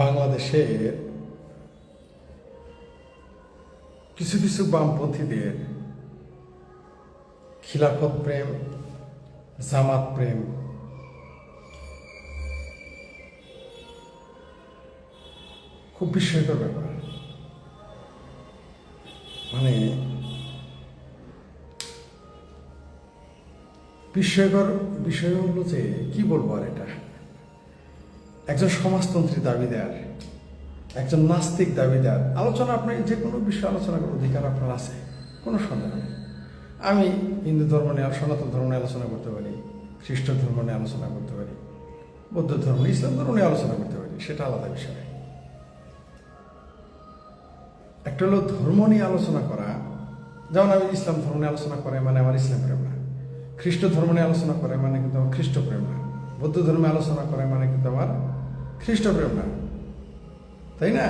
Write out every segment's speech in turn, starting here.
বাংলাদেশের কিছু কিছু বামপন্থীদের খিলাফত প্রেম, জামাত প্রেম, খুব বিস্ময়কর ব্যাপার। মানে বিস্ময়কর বিষয় হলো যে, কি বলব আর এটা? একজন সমাজতন্ত্রী দাবিদার, একজন নাস্তিক দাবিদার। আলোচনা আপনি যে কোনো বিষয়ে আলোচনা করার অধিকার আপনার আছে, কোনো সন্দেহ নেই। আমি হিন্দু ধর্ম নিয়ে, সনাতন ধর্ম নিয়ে আলোচনা করতে পারি, খ্রিস্ট ধর্ম নিয়ে আলোচনা করতে পারি, বৌদ্ধ ধর্ম ইসলাম ধর্ম নিয়ে আলোচনা করতে পারি, সেটা আলাদা বিষয়। একটা হলো ধর্ম নিয়ে আলোচনা করা। যেমন আমি ইসলাম ধর্ম নিয়ে আলোচনা করে মানে আমার ইসলাম প্রেম না। খ্রিস্ট ধর্ম নিয়ে আলোচনা করে মানে কিন্তু আমার খ্রিস্ট প্রেম না। বৌদ্ধ ধর্মে আলোচনা করে মানে কিন্তু আমার খ্রিস্ট প্রেম না তাই না?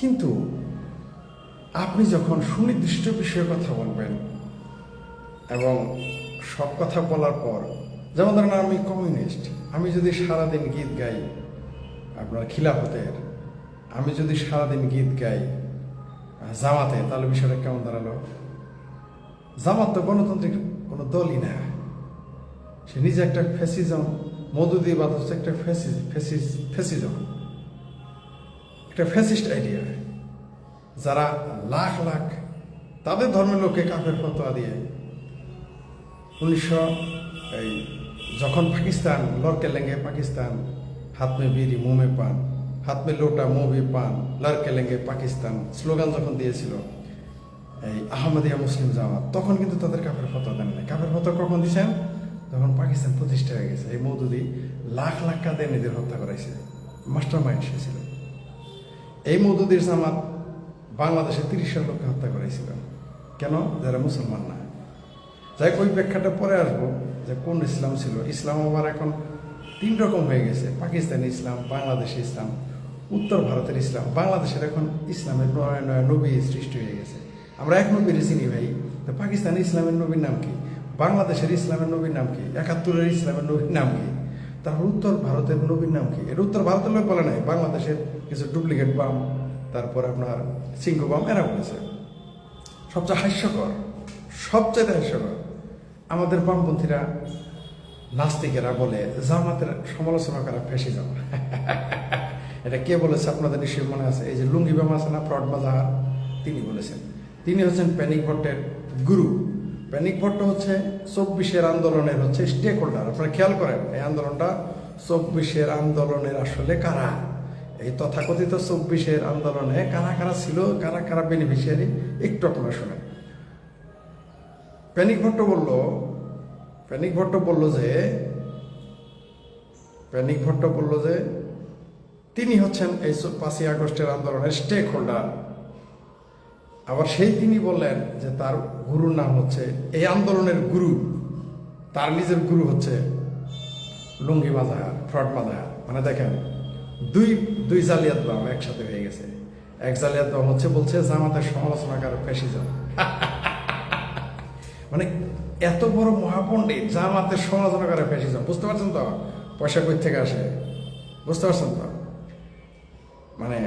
কিন্তু আপনি যখন সুনির্দিষ্ট বিষয়ে কথা বলবেন এবং সব কথা বলার পর, যেমন ধরেন আমি কমিউনিস্ট, আমি যদি সারাদিন গীত গাই আপনার খিলাফতের, আমি যদি সারাদিন গীত গাই জামাতে, তাহলে বিষয়টা কেমন দাঁড়াল? জামাত তো গণতান্ত্রিক কোনো দলই না। সে নিজে একটা ফ্যাসিজম মধু দিয়ে বাদ হচ্ছে একটা ফ্যাসিজ ফ্যাসিজ ফ্যাসিজম একটা ফ্যাসিস্ট আইডিয়া যারা লাখ লাখ তাদের ধর্মের লোককে কাফের ফতোয়া দিয়ে উনিশশো এই যখন পাকিস্তান লড়কে লেঙ্গে, পাকিস্তান হাত মে বিড়ি মুঁ মে পান হাত মে লোটা মুঁ মে পান লড়কে লেঙ্গে পাকিস্তান স্লোগান যখন দিয়েছিল, এই আহমদিয়া মুসলিম জামাত, তখন কিন্তু তাদের কাফের ফতোয়া দেন কাফের ফতোয়া কখন দিয়েছেন যখন পাকিস্তান প্রতিষ্ঠা হয়ে গেছে। এই মৌদুদি লাখ লাখ কাদের নিজের হত্যা করাইছে। মাস্টার মাইন্ড সে ছিল। এই মৌদুদির জামাত বাংলাদেশে তিরিশ লোককে হত্যা করাইছিল। কেন? যারা মুসলমান না। যাই ওই ব্যাখ্যাটা পরে আসব যে কোন ইসলাম ছিল। ইসলাম আবার এখন তিন রকম হয়ে গেছে। পাকিস্তানি ইসলাম, বাংলাদেশি ইসলাম, উত্তর ভারতের ইসলাম। বাংলাদেশের এখন ইসলামের নয় নয় নবী সৃষ্টি হয়ে গেছে। আমরা এক নবীর চিনি ভাই। তো পাকিস্তানি ইসলামের নবীর নাম কি? বাংলাদেশের ইসলামের নবীর নাম কি? একাত্তরের ইসলামের নবীর নাম কি? তারপর উত্তর ভারতের নবীর নাম কি? এটা উত্তর ভারতের লোক বলে নাই, বাংলাদেশের কিছু ডুপ্লিকেট বাম, তারপর আপনার সিংহ বাম, এরা বলেছে। সবচেয়ে হাস্যকর সবচেয়ে হাস্যকর, আমাদের বামপন্থীরা নাস্তিকেরা বলে, জামাতের সমালোচনা করা ফেসে যাওয়া এটা কে বলেছে আপনাদের নিশ্চয়ই মনে আছে? এই যে লুঙ্গি বাম আছে না, ফ্রড বাজার, তিনি বলেছেন। তিনি হচ্ছেন প্যানিক ভট্টের গুরু। প্যানিক ভট্ট হচ্ছে চব্বিশের আন্দোলনের হচ্ছে স্টেক হোল্ডার আপনারা খেয়াল করেন, এই আন্দোলনটা চব্বিশের আন্দোলনের আসলে কারা? এই তথাকথিত চব্বিশের আন্দোলনে কারা কারা ছিল, কারা কারা বেনিফিশিয়ারি একটু আপনারা শোনেন। প্যানিক ভট্ট বলল, প্যানিক ভট্ট বলল যে, প্যানিক ভট্ট বলল যে, তিনি হচ্ছেন এই পাঁচই আগস্টের আন্দোলনের স্টেক হোল্ডার আবার সেই তিনি বললেন যে তার গুরুর নাম হচ্ছে, এই আন্দোলনের গুরু, তার নিজের গুরু হচ্ছে লুঙ্গি মাজাহার ফ্রড মাজাহার মানে দেখেন, দুই দুই জালিয়াত বাম একসাথে হয়ে গেছে। এক জালিয়াত বাম হচ্ছে, বলছে জামাতের সমালোচনাকার ফ্যাসিজম। মানে এত বড় মহাপণ্ডিত জামাতের সমালোচনা করে ফ্যাসিজম, বুঝতে পারছেন তো? পয়সা কই থেকে আসে? বুঝতে পারছেন তো? মানে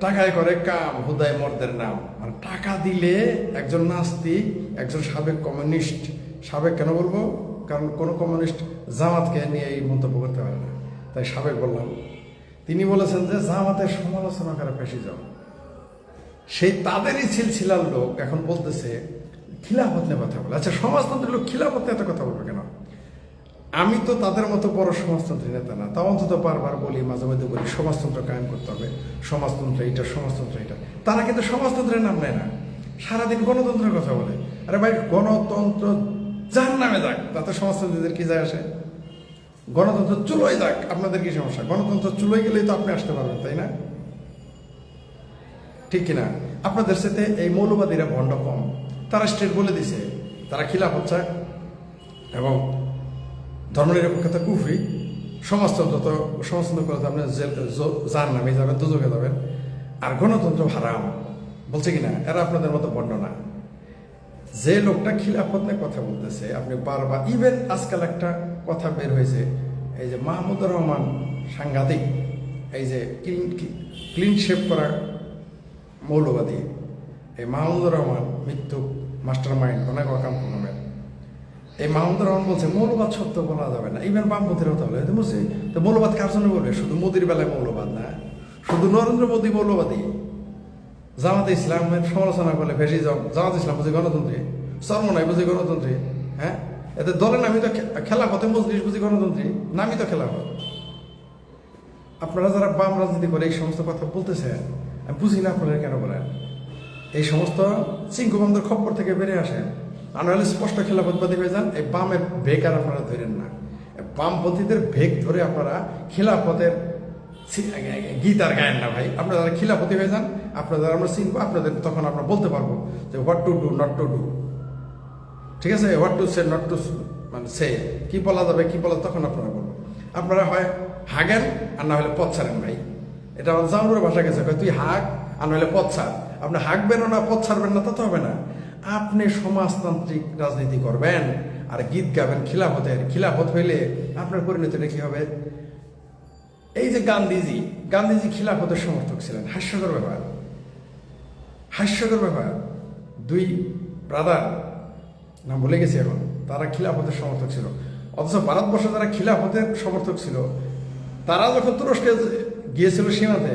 টাকায় করে কাম, হুদায় মর্দের নাম। মানে টাকা দিলে একজন নাস্তিক, একজন সাবেক কমিউনিস্ট, সাবেক কেন বলব? কারণ কোনো কমিউনিস্ট জামাতকে নিয়ে এই মন্তব্য করতে পারে না। তাই সাবেক বললাম। তিনি বলেছেন যে জামাতের সমালোচনা করে ফ্যাসিজম। সেই তাদেরই ছিলছিলার লোক এখন বলতেছে, খিলাফত নিয়ে কথা বলে। আচ্ছা সমাজতন্ত্রের লোক খিলাফত নিয়ে এত কথা বলবে কেন? আমি তো তাদের মতো বড় সমাজতন্ত্রী নেতা না। তাও অন্তত বারবার বলি, মাঝে মাঝে বলি, সমাজতন্ত্র কায়েম করতে হবে। সমাজতন্ত্র এটা সমাজতন্ত্র এটা তারা কিন্তু সমাজতন্ত্রের নাম নেয় না। সারাদিন গণতন্ত্রের কথা বলে। আরে ভাই, গণতন্ত্র যার নামে যাক, তাতে সমাজতন্ত্রীদের কি যায় আসে? গণতন্ত্র চুলোয় যাক, আপনাদের কি সমস্যা? গণতন্ত্র চুলোয় গেলেই তো আপনি আসতে পারবেন, তাই না? ঠিক কিনা? আপনাদের সাথে এই মৌলবাদীরা ভণ্ড কম। তারা স্টেট বলে দিছে, তারা খিলাফ হচ্ছে এবং ধর্মনিরপেক্ষতা কুফরি, সমাজতন্ত্র তো সমাজতন্ত্র করে তো আপনি জেল যার নামে যাবেন দুজকে যাবেন, আর গণতন্ত্র হারাম। বলছে কিনা এরা আপনাদের মতো বর্ণনা যে লোকটা খিলাফত নিয়ে কথা বলতেছে, আপনি বারবার ইভেন আজকাল একটা কথা বের হয়েছে, এই যে মাহমুদুর রহমান সাংঘাতিক, এই যে ক্লিন ক্লিন শেপ করা মৌলবাদী, এই মাহমুদুর রহমান মৃত্যু মাস্টার মাইন্ড অনেক অকাম এই মাহমুদুর রহমান বলছে, মৌলবাদ সত্য বলা যাবে না। ইভেন বামপন্থীর কথা বলে বলছে, তো মৌলবাদ কার জন্য বলবে? শুধু মোদির বেলায় মৌলবাদ না, শুধু নরেন্দ্র মোদী মৌলবাদী? জামাতে ইসলামের সমালোচনা করলে ভেসে যাও জামাত ইসলাম বুঝি গণতন্ত্রী সর্বনয় বুঝি গণতন্ত্রী হ্যাঁ? এতে দলের নামই তো খেলাফতে মজলিস বুঝি গণতন্ত্রী নামই তো খেলাফত। আপনারা যারা বাম রাজনীতি করে এই সমস্ত কথা বলতেছেন, আমি বুঝি না আপনারা কেন বলেন? এই সমস্ত চিঙ্কুবন্ধের খপ্পর থেকে বেড়ে আসেন। আর নাহলে স্পষ্ট খেলাফতবাদী হয়ে যান এই বামের ভেগ আর আপনারা ধরেন না। বামপন্থীদের ভেগ ধরে আপনারা খিলাফতের গীত আর গায়েন না ভাই। আপনারা যারা খিলাফতি হয়ে যান আপনারা আমরা চিনবো, আপনাদের তখন আমরা বলতে পারব যে what to do not to do ঠিক আছে? What to say not to মানে সে কি বলা যাবে, কি বলা তখন আপনারা বলব। আপনারা হয় হাগেন আর না হলে পথ ছাড়েন ভাই। এটা আমাদের জামরুর ভাষা গেছে তুই হাগ আর না হলে পথ ছাড়। আপনি হাঁকবেনও না, পথ ছাড়বেন না, তা তো হবে না। আপনি সমাজতান্ত্রিক রাজনীতি করবেন, আর গীত গাবেন খিলাফতের খিলাফত হইলে আপনার পরিণতিটা কি হবে? এই যে গান্ধীজি গান্ধীজি খিলাফতের সমর্থক ছিলেন, হাস্যকর ব্যাপার। হাস্যকর ব্যাপার। দুই ব্রাদার নাম ভুলে গেছি এখন, তারা খিলাফতের সমর্থক ছিল। অথচ ভারতবর্ষে যারা খিলাফতের সমর্থক ছিল, তারা যখন তুরস্কে গিয়েছিল সীমাতে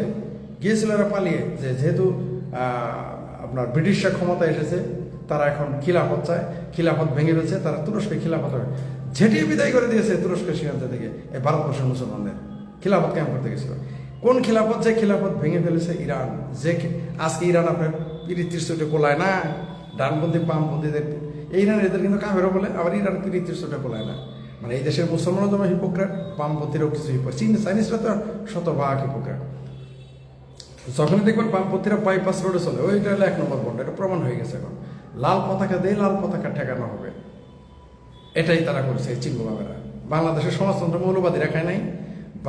গিয়েছিল এরা পালিয়ে, যে যেহেতু আপনার ব্রিটিশরা ক্ষমতা এসেছে তারা এখন খিলাফত চায়, খিলাফত ভেঙে ফেলছে তারা তুরস্কে খিলাফত হবে ঝেঁটিয়ে বিদায় করে দিয়েছে তুরস্কের সীমান্ত থেকে এই ভারতবর্ষের মুসলমানদের। খিলাফত ক্যাম্প করতে গেছিল? কোন খিলাফত যে খিলাফত ভেঙে ফেলেছে ইরান? যে আজকে ইরান আপনার পিরিতির চোটে কোলায় না, ডানপন্থী বামপন্থীদের এই ইরান এদের কিন্তু কামেরও বলে, আবার ইরান পিরিতির চোটে কোলায় না। মানে এই দেশের মুসলমানও যেমন হিপোক্রেট, বামপন্থীরাও কিছু হিপোক্রেট। চীন চাইনিজরা তো শতভাগ হিপোক্রেট। যখনই দেখবেন বামপন্থীরা বাইপাস রোডে চলে, ওইটা হলো এক নম্বর বন্ড, এটা প্রমাণ হয়ে গেছে এখন। লাল পতাকা দিয়ে লাল পতাকা ঠেকানো হবে। এটাই তারা করছে এই চিঙ্গুবামেরা বাংলাদেশের সমাজতন্ত্র মৌলবাদী রেখায় নাই,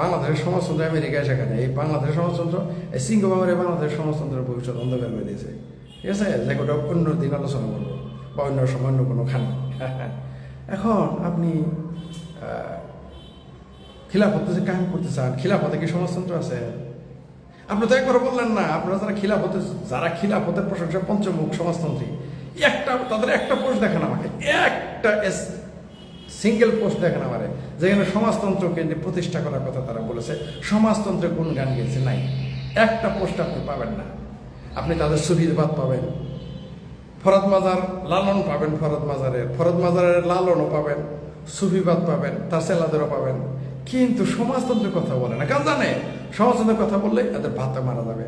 বাংলাদেশের সমাজতন্ত্র আমেরিকায় সেখানে এই বাংলাদেশের সমাজতন্ত্র, এই সিঙ্গুবামের বাংলাদেশের সমাজতন্ত্রের ভবিষ্যৎ অন্ধকার হয়ে দিয়েছে। ঠিক আছে? যে ওটা অন্য দিন আলোচনা করব, বা অন্য সময় অন্য কোনো খান। এখন আপনি খিলাফত যে কায়েম করতে চান, খিলাফতে কি সমাজতন্ত্র আছে? আপনি তো একবার বললেন না, আপনারা যারা খিলাফতে, যারা খিলাফতের প্রশংসা পঞ্চমুখ সমাজতন্ত্রী একটা, তাদের একটা পোস্ট দেখেন আমাকে। একটা সিঙ্গেল পোস্ট দেখেন আমারে, যেখানে সমাজতন্ত্রকে প্রতিষ্ঠা করার কথা তারা বলেছে। সমাজতন্ত্রে কোন গান গেছে নাই। একটা পোস্ট আপনি পাবেন না। আপনি তাদের সুবিধাবাদ পাবেন। ফরদ মাজার লালন পাবেন, ফরদ মাজারের ফরদ মাজারের লালনও পাবেন সুফিবাদ পাবেন, তার সেলাদেরও পাবেন। কিন্তু সমাজতন্ত্রের কথা বলে না। কারণ জানে? সমাজতন্ত্রের কথা বললে এদের ভাতা মারা যাবে।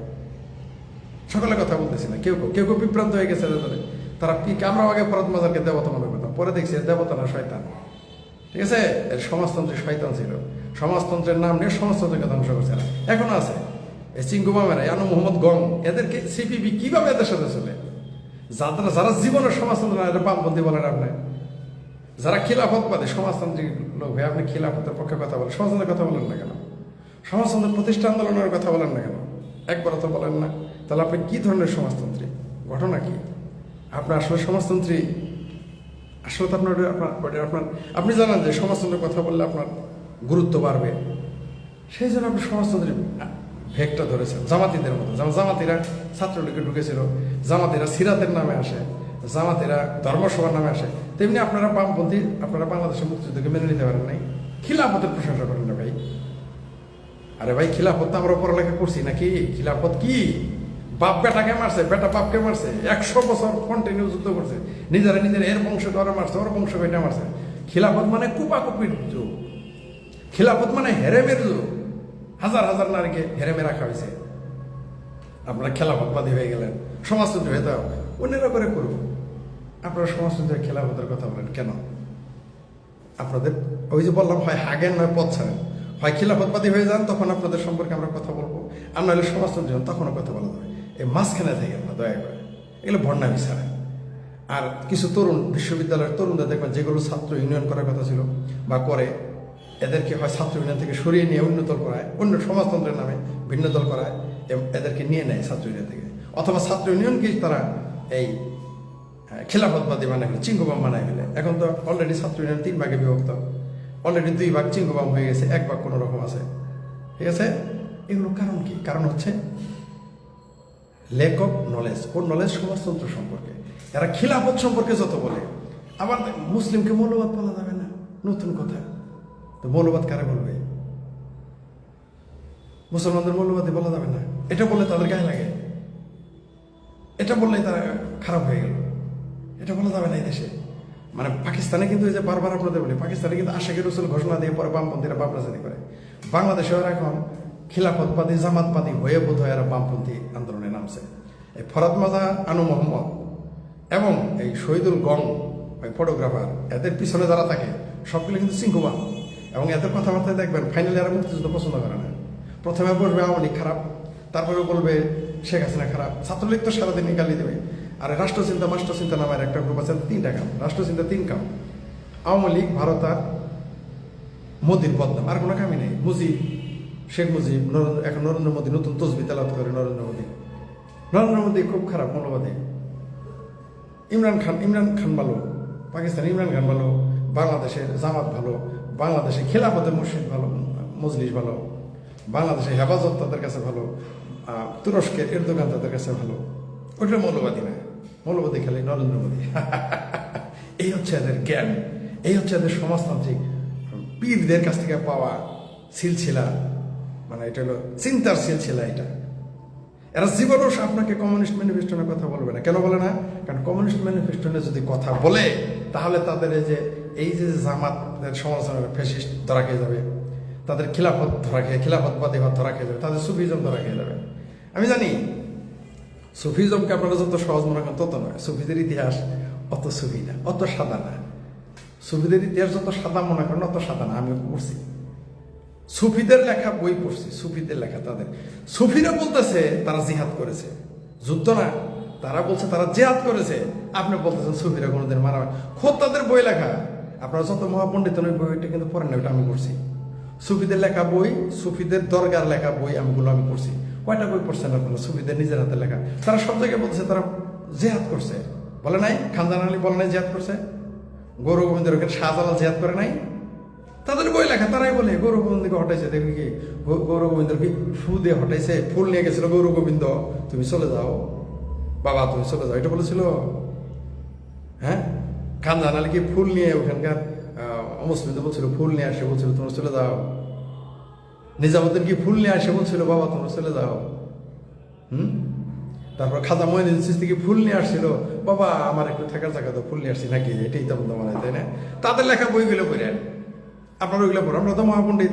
সকালে কথা বলতেছি না। কেউ কেউ কেউ বিভ্রান্ত হয়ে গেছে ধরে। তারা কি আমরা আগে ফরদ মাজারকে দেবতা মনে করতাম, পরে দেখছি দেবতা না শয়তান। ঠিক আছে? সমাজতন্ত্রের শয়তান ছিল। সমাজতন্ত্রের নাম নিয়ে সমাজতন্ত্রকে ধ্বংস করছে। এখনও আছে। এই চিঙ্গুমামেরা ইয়ানু মোহাম্মদ গং, এদেরকে সিপিবি কীভাবে এদের সাথে চলে? যারা যারা জীবনের সমাজতন্ত্র এটা বামপন্থী বলেন আপনি যারা খিলাফতবাদী সমাজতান্ত্রিক লোক হয়ে, আপনি খিলাফতের পক্ষে কথা বলেন সমাজতন্ত্রের কথা বলেন না কেন? সমাজতন্ত্র প্রতিষ্ঠা আন্দোলনের কথা বলেন না কেন? একবার তো বলেন না। তাহলে আপনি কি ধরনের সমাজতন্ত্রী ঘটনা কি? আপনি আসলে সমাজতন্ত্রী, আসলে তো আপনার আপনার আপনার, আপনি জানেন যে সমাজতন্ত্রের কথা বললে আপনার গুরুত্ব বাড়বে। সেই জন্য আপনি সমাজতন্ত্রের ভেগটা ধরেছেন, জামাতিদের মতো। যেমন জামাতিরা ছাত্রলীগে ঢুকেছিল, জামাতিরা সিরাতের নামে আসে, জামাতিরা ধর্মসভার নামে আসে। তেমনি আপনারা বামপন্থী আপনারা বাংলাদেশের মুক্তিযুদ্ধকে মেনে নিতে পারেন নাই। খিলাফতের প্রশংসা করেন না ভাই। আরে ভাই, খিলাফত তো আমরা পড়ালেখা করছি নাকি? খিলাফত কি? বাপ বেটাকে মারছে, বেটা বাপকে মারছে, একশো বছর কন্টিনিউ যুদ্ধ করছে। নিজেরা নিজের এর বংশ ওরা মারছে, ওর বংশ কইটা মারছে। খিলাফত মানে কুপাকুপির যুগ। খিলাফত মানে হেরেমের যুগ। হাজার হাজার নারীকে হেরেমে রাখা হয়েছে। আপনারা খেলাফতবাদী হয়ে গেলেন, সমাজতন্ত্র হয়ে যাও, অন্যরা করে করুন আপনারা সমাজতন্ত্রের খেলাফতের কথা বলেন, কেন? আপনাদের, ওই যে বললাম, হয় হাগেন, নয় পথ ছাড়েন। হয় খিলাফতবাদী হয়ে যান, তখন আপনাদের সম্পর্কে আমরা কথা বলব। আর নাহলে সমাজতন্ত্রী তখনও কথা বলা যাবে। এই মাঝখানে থেকে না দয়া করে। এগুলো ভণ্ডামি ছাড়া আর কিছু তরুণ বিশ্ববিদ্যালয়ের তরুণদের দেখবেন যেগুলো ছাত্র ইউনিয়ন করার কথা ছিল বা করে এদেরকে হয় ছাত্র ইউনিয়ন থেকে সরিয়ে নিয়ে অন্য দল করায় অন্য সমাজতন্ত্রের নামে ভিন্ন দল করায় এবং এদেরকে নিয়ে নেয় ছাত্র ইউনিয়ন থেকে। অথবা ছাত্র ইউনিয়নকেই তারা এই হ্যাঁ, খেলাফতবাদী মানে ফেলে চিঙ্গুবাম বানায় ফেলে। এখন তো অলরেডি ছাত্র ইউনিয়ন তিন ভাগে বিভক্ত। অলরেডি দুই ভাগ চিঙ্গুবাম হয়ে গেছে এক ভাগ কোনো রকম আছে। ঠিক আছে? এগুলো কারণ কি? কারণ হচ্ছে লেক অফ নলেজ কোন নলেজ সমাজতন্ত্র সম্পর্কে। এরা খিলাফত সম্পর্কে যত বলে, আবার মুসলিমকে মৌলবাদ বলা যাবে না, নতুন কথা। তো মৌলবাদ কারা বলবে? মুসলমানদের মৌলবাদী বলা যাবে না। এটা বললে তাদের গায়ে লাগে। এটা বললেই তারা খারাপ হয়ে গেল। এটা বলা যাবে না এই দেশে। মানে পাকিস্তানে কিন্তু এই যে বারবার আপনাদের বলি, পাকিস্তানে কিন্তু আশেকের রসুল ঘোষণা দিয়ে পরে বামপন্থীরা বামরাজানি করে। বাংলাদেশে ওরা এখন খিলাফতবাদী, জামাতবাদী হয়ে বোধ হয় এরা বামপন্থী আন্দোলনে নামছে। এই ফরাদ মাজা আনু মোহাম্মদ এবং এই শহীদুল গং, ওই ফটোগ্রাফার, এদের পিছনে যারা থাকে, সবগুলো কিন্তু সিংহবান এবং এদের কথাবার্তায় দেখবেন ফাইনালি এরা মুক্তিযুদ্ধ পছন্দ করে না। প্রথমে বলবে আওয়ামী খারাপ তারপরে বলবে শেখ হাসিনা খারাপ। ছাত্রলীগ তো সারাদিন গালি দেবে। আর রাষ্ট্রচিন্তা মাস্টারচিন্তা নামের একটা গ্রুপ আছে, তিনটা কাম রাষ্ট্রচিন্তা তিন কাম আওয়ামী লীগ, ভারত আর মোদির বদনাম, আর কোনো কামই নেই। মুজিব শেখ মুজিব, নরেন্দ্র, এখন নরেন্দ্র মোদী, নতুন তসবি তেলাত করে নরেন্দ্র মোদী। নরেন্দ্র মোদী খুব খারাপ মনোবাদী ইমরান খান ইমরান খান ভালো, পাকিস্তান ইমরান খান ভালো, বাংলাদেশের জামাত ভালো বাংলাদেশে খেলাফতের মসজিদ ভালো, মজলিস ভালো বাংলাদেশে হেফাজত তাদের কাছে ভালো তুরস্কের এরদোগান তাদের কাছে ভালো। ওইটা মৌলবাদী না। মৌলবাদী খালি নরেন্দ্র মোদী। এই হচ্ছে এদের জ্ঞান, এই হচ্ছে এদের সমাজতান্ত্রিক পীরদের কাছ থেকে পাওয়া সিলছিলা মানে এটা হলো চিন্তার সিলছিলা এটা। এরা জীবনও আপনাকে কমিউনিস্ট ম্যানিফেস্টোনের কথা বলবে না। কেন বলে না? কারণ কমিউনিস্ট ম্যানিফেস্টোনে যদি কথা বলে, তাহলে তাদের এই যে এই যে জামাতের সমালোচনা ফেসিস্ট ধরা খেয়ে যাবে। তাদের খিলাফত ধরা খেয়ে, খিলাফতবাদী ভাব ধরা খেয়ে যাবে। তাদের সুফিজম ধরা খেয়ে যাবে। আমি জানি, সুফিজমকে আপনারা যত সহজ মনে করেন তত নয়। সুফিদের ইতিহাস অত সুফি না, অত সাদা না। সুফিদের ইতিহাস যত সাদা মনে করেন, অত সাদা না। আমি পড়ছি সুফিদের লেখা বই পড়ছি, সুফিদের লেখা তাদের। সুফিরা বলতেছে, তারা জিহাদ করেছে। যুদ্ধ না তারা বলছে তারা জেহাদ করেছে। আপনি বলতেছেন সুফিরা কোনোদিন মারা খোদ তাদের বই লেখা। আপনারা যত মহাপণ্ডিত ওই বইটা কিন্তু পড়েন না ওটা আমি পড়ছি। সুফিদের লেখা বই, সুফিদের দরগার লেখা বই আমিগুলো আমি পড়ছি। কয়টা বই পড়ছেন আপনারা? সুফিদের নিজের হাতে লেখা। তারা সব জায়গায় বলছে তারা জেহাদ করছে। বলে নাই? খানজান আলী বলে নাই জেহাদ করছে? গৌরব গোবিন্দের ওখানে শাহজালাল জেহাদ করে নাই? তাদের বই লেখা তারাই বলে গৌরব গোবিন্দকে হটাইছে দেখবি কি? গৌরব গোবিন্দ কি ফু দিয়ে হটাইছে ফুল নিয়ে গেছিল গৌরব গোবিন্দ তুমি চলে যাও। বাবা তুমি চলে যাও। এটা বলেছিল। হ্যাঁ? খান জানালে কি ফুল নিয়ে ওখানকার অমুসলিমদের বলছিল ফুল নিয়ে আসে বলছিল তোমরা চলে যাও। নিজামুদ্দিন কি ফুল নিয়ে আসে বলছিল বাবা তোমরা চলে যাও। হুম? তারপর খাজা মহিনুদ্দিন চিস্তি কি ফুল নিয়ে আসছিল বাবা আমার একটু থাকার জায়গা তো ফুল নিয়ে আসছি নাকি? এটাই তো মনে হয়, তাই না? তাদের লেখা বইগুলো পড়েন আপনারা ওইগুলো পড়েন। আমরা তো মহাপণ্ডিত।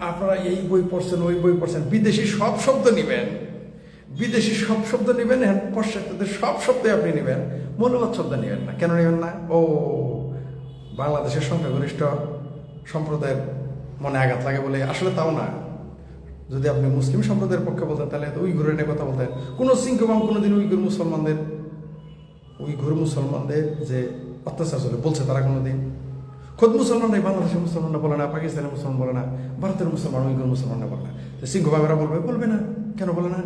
আপনারা এই বই পড়ছেন, ওই বই পড়ছেন। বিদেশি সব শব্দ নেবেন। বিদেশি সব শব্দ নেবেন হ্যাঁ পশ্চাত্যদের সব শব্দই আপনি নেবেন। মূল্যবাদ শব্দ নেবেন না। কেন নেবেন না? ও, বাংলাদেশের সংখ্যাগরিষ্ঠ সম্প্রদায়ের মনে আঘাত লাগে বলে। আসলে তাও না। যদি আপনি মুসলিম সম্প্রদায়ের পক্ষে বলতেন, তাহলে তো উইঘুরের নিয়ে কথা বলতেন। কোনো সিংহবাম কোনোদিন উইঘুর মুসলমানদের ওই উইঘুর মুসলমানদের যে অত্যাচার চলে, বলছে তারা কোনোদিন। খোদ মুসলমানরাই বাংলাদেশের মুসলমানরা বলে না, পাকিস্তানের মুসলমান বলে না, ভারতের মুসলমান উইঘুর মুসলমানরা বলে না। তো সিংহবামেরা বলবে বলবে না, কেন বলে না?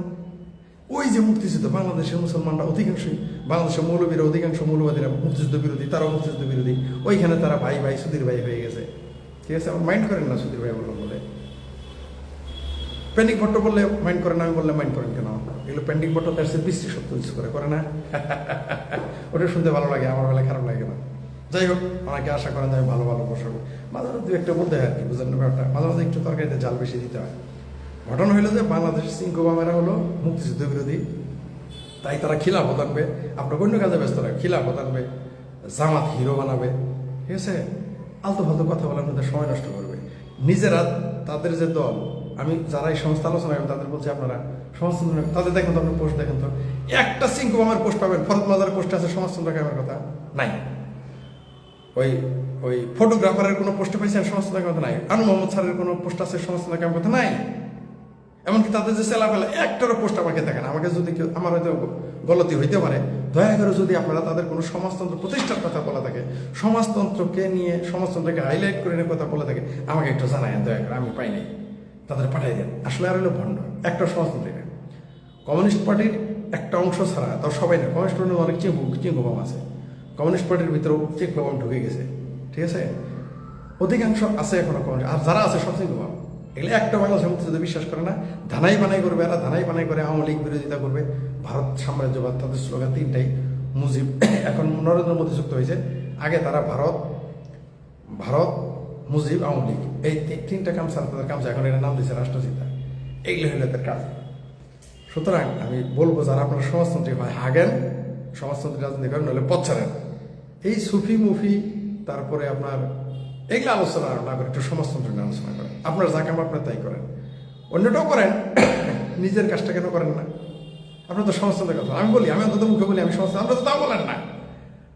ওই যে মুক্তিযুদ্ধ, বাংলাদেশের মুসলমানরা অধিকাংশই, বাংলাদেশের মৌলবীরা অধিকাংশ মৌলবাদীরা মুক্তিযুদ্ধ বিরোধী, তারাও মুক্তিযুদ্ধ বিরোধী। ওইখানে তারা ভাই ভাই, সুধীর ভাই হয়ে গেছে। ঠিক আছে? আমার মাইন্ড করেন না সুধীর ভাই বলল বলে। পেন্ডিং ভট্ট বললে মাইন্ড করেন আমি বললে মাইন্ড করেন কেন? এগুলো পেন্ডিং ভট্ট তার সে বৃষ্টি শব্দ ইউজ করে করে না? ওটা শুনতে ভালো লাগে, আমার বেলা খারাপ লাগে না। যাই হোক অনেকে আশা করেন আমি ভালো ভালো বসাবো মাঝে মাঝে দু একটা বলতে হয় আর কি, বুঝলেন ব্যাপারটা? মাঝে মাঝে একটু তরকারিতে জাল বেশি দিতে হয়। ঘটনা হইল যে, বাংলাদেশের সিংহবামেরা হলো মুক্তিযুদ্ধ বিরোধী। তাই তারা খিলাফত আনবে আপনার অন্য কাজে ব্যস্ত রাখবে খিলাফত আনবে জামাত হিরো বানাবে। ঠিক আছে? আলতো ফালতু কথা বলে আপনাদের সময় নষ্ট করবে। নিজেরা তাদের যে দল, আমি যারা এই সমস্ত আলোচনা করেন তাদের বলছি আপনারা সমাজতন্ত্র তাদের দেখেন তো আপনার পোস্ট দেখেন তো। একটা সিংহবামের পোস্ট পাবেন ফরত মাজার পোস্ট আছে সমাজতন্ত্র কামের কথা। নাই। ওই ওই ফটোগ্রাফারের কোনো পোস্টে পাইছেন সমস্ত কথা নাই? আনু মোহাম্মদ স্যারের কোনো পোস্ট আছে কামের কথা নাই? এমনকি তাদের যে সেলাফেলা একটারও পোস্ট আমাকে দেখেন আমাকে যদি কেউ, আমার হয়তো গলতি হইতে পারে। দয়া করে যদি আপনারা তাদের কোনো সমাজতন্ত্র প্রতিষ্ঠার কথা বলা থাকে, সমাজতন্ত্রকে নিয়ে, সমাজতন্ত্রকে হাইলাইট করে নিয়ে কথা বলে থাকে, আমাকে একটু জানায় দয়া করে, আমি পাই নাই। তাদের পাঠাই দেন। আসলে আর হলো ভণ্ড, একটা সমাজতন্ত্রী কমিউনিস্ট পার্টির একটা অংশ ছাড়া, তাও সবাই না, কমিউনিস্ট পার্টির অনেক চিঙ্কু চিঙ্কুবাম আছে। কমিউনিস্ট পার্টির ভিতরেও চেক বাবাম ঢুকে গেছে। ঠিক আছে? অধিকাংশ আছে এখনও কম আর যারা আছে সবচেয়ে সিঙ্গু এগুলো একটা বাংলাদেশের মধ্যে যদি বিশ্বাস করে না, ধানাই বানাই করবে এরা, ধানাই বানাই করে আওয়ামী লীগ বিরোধিতা করবে। ভারত সাম্রাজ্যবাদ, তাদের স্লোগান তিনটাই, মুজিব। এখন নরেন্দ্র মোদী যুক্ত হয়েছে। আগে তারা ভারত ভারত, মুজিব, আওয়ামী লীগ। এই তিনটা কাম ছাড়া তাদের কাম এখন এটা নাম দিয়েছে রাষ্ট্রচিন্তা। এগুলো হলো তাদের কাজ। সুতরাং আমি বলব, যারা আপনারা সমাজতন্ত্রী হয়, হাগেন সমাজতন্ত্রী রাজনীতি করেন নইলে পথ ছাড়েন। এই সুফি মুফি, তারপরে আপনার এগুলো আলোচনা না করে একটু সমাজতন্ত্র নিয়ে আলোচনা করেন। আপনার যা কাম আপনার তাই করেন। অন্যটাও করেন, নিজের কাজটা কেন করেন না? আপনার তো সমাজতন্ত্রের কথা। আমি বলি, আমি অন্তত মুখে বলি, আমি সমাজতন্ত্র তো তাও বলেন না।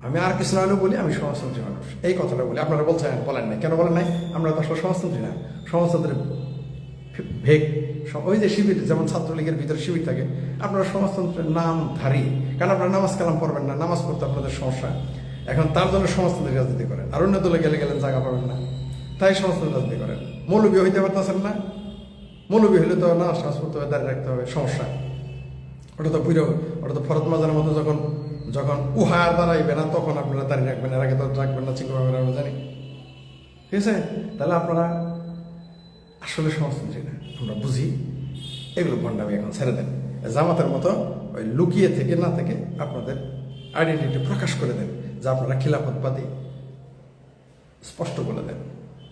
আমি আর কিছু না বলি, আমি সমাজতন্ত্রী মানুষ। এই কথাটা বলি। আপনারা বলছেন, বলেন নাই। কেন বলেন নাই? আমরা তো আসলে সমাজতন্ত্রী না। সমাজতন্ত্রের ভেগ ওই যে শিবির, যেমন ছাত্রলীগের ভিতরে শিবির থাকে, আপনারা সমাজতন্ত্রের নাম ধারী কারণ আপনারা নামাজ কালাম পড়বেন না, নামাজ পড়তে আপনাদের সমস্যা। এখন তার জন্য সমাজতন্ত্রের রাজনীতি করেন। আর অন্য দলে গেলে গেলেন, জায়গা পাবেন না। তাই সমাজতন্ত্রের রাজনীতি করেন। মৌলবী হইতে পারতেছেন না। মৌলবী হইলে তো না, শ্বাস করতে হবে দাঁড়িয়ে রাখতে হবে, সমস্যা। ওটা তো বুঝো ওটা তো ফরত মাজারের মতো যখন যখন উহা আর দাঁড়াইবে না, তখন আপনারা দাঁড়িয়ে রাখবেন। এর আগে তো রাখবেন না চিঙ্গু আমরা জানি। ঠিক আছে? তাহলে আপনারা আসলে সমাজতন্ত্রী না আমরা বুঝি। এগুলো ভণ্ডামি এখন ছেড়ে দেন জামাতের মতো ওই লুকিয়ে থেকে না থেকে আপনাদের আইডেন্টিটি প্রকাশ করে দেন যা আপনারা খিলাফতবাদী স্পষ্ট করে দেন।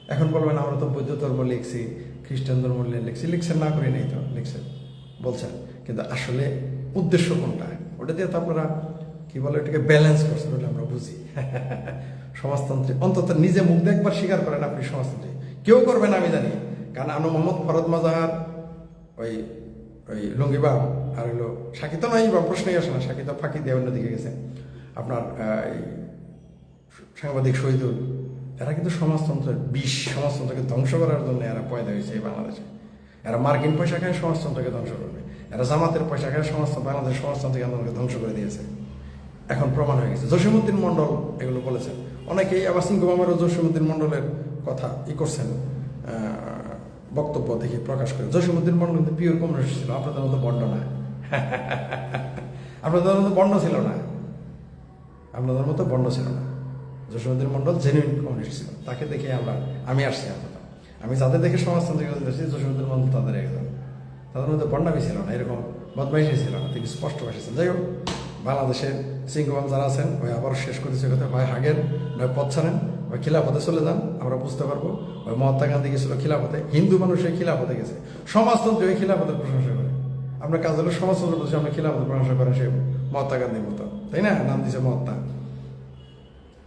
এখন বলবেন, আমরা তো বৌদ্ধ ধর্ম লিখছি, খ্রিস্টান ধর্ম লিখছি, লিখছেন না করে নেই তো, লিখছেন, বলছেন। কিন্তু আসলে উদ্দেশ্য কোনটা? ওটা দিয়ে তো আপনারা কি বলে ওটাকে ব্যালেন্স করছেন বলে আমরা বুঝি। সমাজতন্ত্রী, অন্তত নিজে মুখ দিয়ে একবার স্বীকার করেন আপনি সমাজতন্ত্রী। কেউ করবেন আমি জানি। কারণ আনু মোহাম্মদ ফরদ মাজাহার, ওই ওই লঙ্গিবাম আর হলো সাকিত নয় বা প্রশ্নই আসে না সাকিত ফাঁকি দিয়ে অন্যদিকে গেছে। আপনার সাংবাদিক শহীদুল, এরা কিন্তু সমাজতন্ত্রের বিষ সমাজতন্ত্রকে ধ্বংস করার জন্য এরা পয়দা হয়েছে এই বাংলাদেশে। এরা মার্কিন পয়সা খায়, সমাজতন্ত্রকে ধ্বংস করবে। এরা জামাতের পয়সা খায়, সমাজতন্ত্র বাংলাদেশ সমাজতান্ত্রিক আন্দোলনকে ধ্বংস করে দিয়েছে। এখন প্রমাণ হয়ে গেছে। জসীমুদ্দিন মণ্ডল এগুলো বলেছেন। অনেকেই আবার সিংহবামেরও জসীমুদ্দিন মণ্ডলের কথা ই করছেন বক্তব্য দেখে প্রকাশ করে। জসীমুদ্দিন মণ্ডল কিন্তু পিওর কমিউনিস্ট ছিল, আপনাদের মতো বন্ড না। আপনাদের মতো বন্ড ছিল না। আপনাদের মতো বন্ড ছিল না। যশোমদ্দিন মন্ডল জেনুইন কমিউনিস্ট ছিল। তাকে দেখে আমরা, আমি আসছি এতটা আমি যাদের দেখে সমাজতান্ত্রিক আসছি যশোমদ্দিন মণ্ডল তাদের একজন। তাদের মধ্যে বন্ডামি ছিল না, এরকম বদমাইশি ছিল না, তিনি স্পষ্ট ভাষিয়েছেন যাই হোক, বাংলাদেশের সিংহবাম যারা আছেন, ওই আবার শেষ করেছে কথা, হয় হাগেন নয় পথ ছাড়েন। ওই খিলাফতে চলে যান, আমরা বুঝতে পারব। ওই মহাত্মা গান্ধী গেছিল খিলাফতে, হিন্দু মানুষ ওই খিলাফতে গেছে। সমাজতন্ত্র ওই খিলাফতের প্রশংসা করে। আমরা কাজ হলে সমাজতন্ত্র বলছি আমরা খিলাফতের প্রশংসা করেন সে মহাত্মা গান্ধীর মতো। তাই না? নাম দিছে মহাত্মা।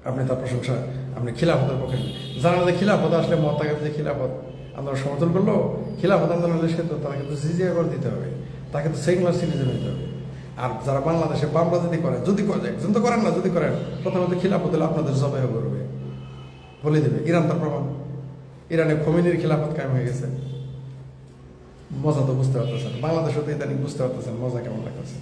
আপনি তার প্রশংসা, আপনি খিলাফতের পক্ষে জানা যে খিলাফত, আসলে মহাত্মা গান্ধী খিলাফত। আন্দোলন সমর্থন করল, খিলাফত আন্দোলন হলে সে তো তাকে তো জিজিয়া করে দিতে হবে। তাকে তো সেকুলার সিটিজেন হইতে হবে। আর যারা বাংলাদেশে বাম রাজনীতি করেন যদি করে, একজন তো করেন না, যদি করেন প্রথমত খিলাফত হলে আপনাদের জবাই করবে। বলে দেবে, ইরান তার প্রমাণ। ইরানে খমিনির খিলাফত কায়েম হয়ে গেছে। মজা তো বুঝতে পারতেছেন, বাংলাদেশও তো ইদানিং বুঝতে পারতেছেন মজা কেমন লাগতেছে।